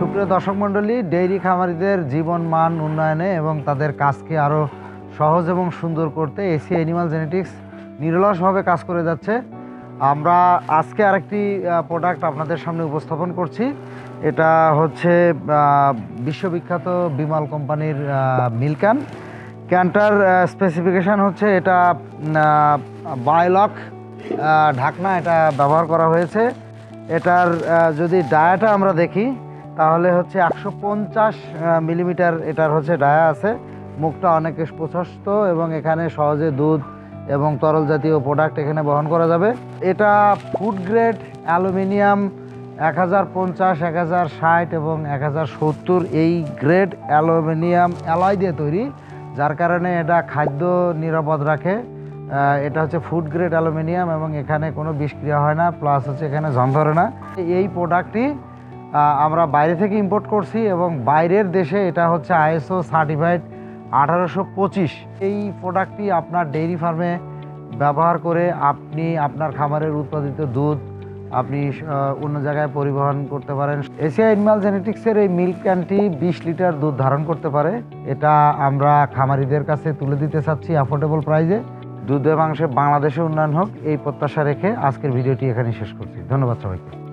সুপ্রিয় দর্শক মণ্ডলী, ডেইরি খামারিদের জীবন মান উন্নয়নে এবং তাদের কাজকে আরও সহজ এবং সুন্দর করতে এসি অ্যানিমাল জেনেটিক্স নিরলসভাবে কাজ করে যাচ্ছে। আমরা আজকে আরেকটি প্রোডাক্ট আপনাদের সামনে উপস্থাপন করছি। এটা হচ্ছে বিশ্ববিখ্যাত বিমাল কোম্পানির মিল্কান। ক্যান্টার স্পেসিফিকেশান হচ্ছে এটা বায়োলক ঢাকনা এটা ব্যবহার করা হয়েছে। এটার যদি ডায়াটা আমরা দেখি তাহলে হচ্ছে একশো পঞ্চাশ মিলিমিটার এটার হচ্ছে ডায়া আছে। মুখটা অনেক প্রশস্ত এবং এখানে সহজে দুধ এবং তরল জাতীয় প্রোডাক্ট এখানে বহন করা যাবে। এটা ফুড গ্রেড অ্যালুমিনিয়াম এক হাজার পঞ্চাশ এক হাজার ষাট এবং এক হাজার সত্তর, এই গ্রেড অ্যালুমিনিয়াম অ্যালয় দিয়ে তৈরি, যার কারণে এটা খাদ্য নিরাপদ রাখে। এটা হচ্ছে ফুড গ্রেড অ্যালুমিনিয়াম এবং এখানে কোনো বিষক্রিয়া হয় না প্লাস হচ্ছে এখানে জং ধরে না। এই প্রোডাক্টটি আমরা বাইরে থেকে ইম্পোর্ট করছি এবং বাইরের দেশে এটা হচ্ছে আইএসও সার্টিফাইড আঠারোশো পঁচিশ। এই প্রোডাক্টটি আপনার ডেইরি ফার্মে ব্যবহার করে আপনি আপনার খামারের উৎপাদিত দুধ আপনি অন্য জায়গায় পরিবহন করতে পারেন। এশিয়া অ্যানিমাল জেনেটিক্সের এই মিল্ক ক্যানটি বিশ লিটার দুধ ধারণ করতে পারে। এটা আমরা খামারিদের কাছে তুলে দিতে চাচ্ছি অ্যাফোর্ডেবল প্রাইজে দুধে মাংসে বাংলাদেশে উন্নয়ন হোক, এই প্রত্যাশা রেখে আজকের ভিডিওটি এখানে শেষ করছি। ধন্যবাদ সবাইকে।